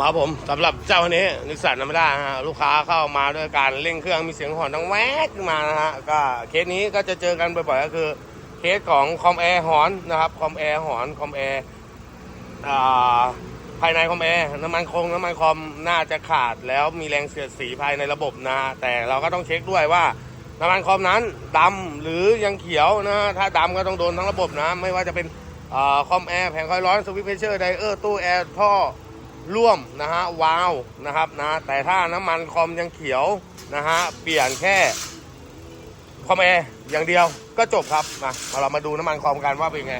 มาผมสำหรับเจ้าคนนี้นิสสันธรรมดาฮะลูกค้าเข้ามาด้วยการเร่งเครื่องมีเสียงหอนดังแวกขึ้นมานะฮะก็เคสนี้ก็จะเจอกันบ่อยๆก็คือเคสของคอมแอร์หอนนะครับคอมแอร์หอนคอมแอร์ภายในคอมแอร์น้ำมันคงน้ำมันคอมน่าจะขาดแล้วมีแรงเสียดสีภายในระบบนะฮะแต่เราก็ต้องเช็คด้วยว่าน้ำมันคอมนั้นดำหรือยังเขียวนะฮะถ้าดำก็ต้องโดนทั้งระบบนะ ไม่ว่าจะเป็นอคอมแอร์แผงคอยร้อนสวิตช์เพรสเชอร์ไดเออร์ตู้แอร์ท่อ ร่วมนะฮะวาวนะครับนะแต่ถ้าน้ำมันคอมยังเขียวนะฮะเปลี่ยนแค่คอมแอร์อย่างเดียวก็จบครับมามาเรามาดูน้ำมันคอมกันว่าเป็นไง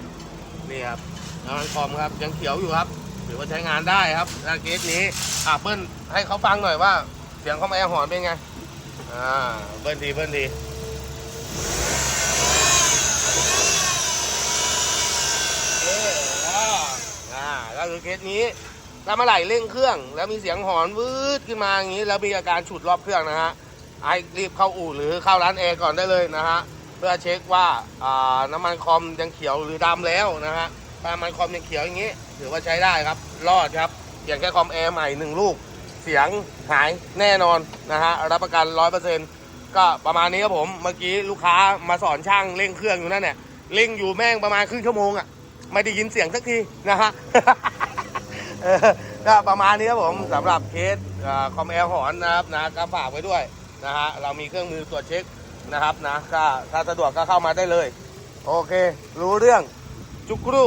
นี่ครับน้ำมันคอมครับยังเขียวอยู่ครับถือว่าใช้งานได้ครับนาเกสนี้อะเบิ้ลให้เขาฟังหน่อยว่า เสียงคอมแอร์หอนเป็นไงอ่าเบิ้ลดีเบิ้ลดีเอ๊ะอ่าอ่าก็คือเคสนี้ ถ้าเมื่อไหร่เร่งเครื่อง แล้วมีเสียงหอนวืดขึ้นมาอย่างนี้ แล้วมีอาการฉุดรอบเครื่องนะฮะไอ้รีบเข้าอู่หรือเข้าร้านแอร์ก่อนได้เลยนะฮะเพื่อเช็คว่าน้ำมันคอมยังเขียวหรือดำแล้วนะฮะถ้าน้ำมันคอมยังเขียวอย่างนี้ถือว่าใช้ได้ครับ รอดครับเปลี่ยนแค่คอมแอร์ใหม่หนึ่งลูก เสียงหายแน่นอนนะฮะรับประกันร้อยเปอร์เซ็นต์ก็ประมาณนี้ครับผมเมื่อกี้ลูกค้ามาสอนช่างเร่งเครื่องอยู่นั่นเนี่ยเร่งอยู่แม่งประมาณครึ่งชั่วโมงอะ่ะไม่ได้ยินเสียงสักทีนะฮะ เออก็ประมาณนี้ครับผมสำหรับเคสคอมแอร์หอนนะครับนะก็ฝากไว้ด้วยนะฮะเรามีเครื่องมือตรวจเช็คนะครับนะก็ถ้าสะดวกก็เข้ามาได้เลย โอเค รู้เรื่องจุกรู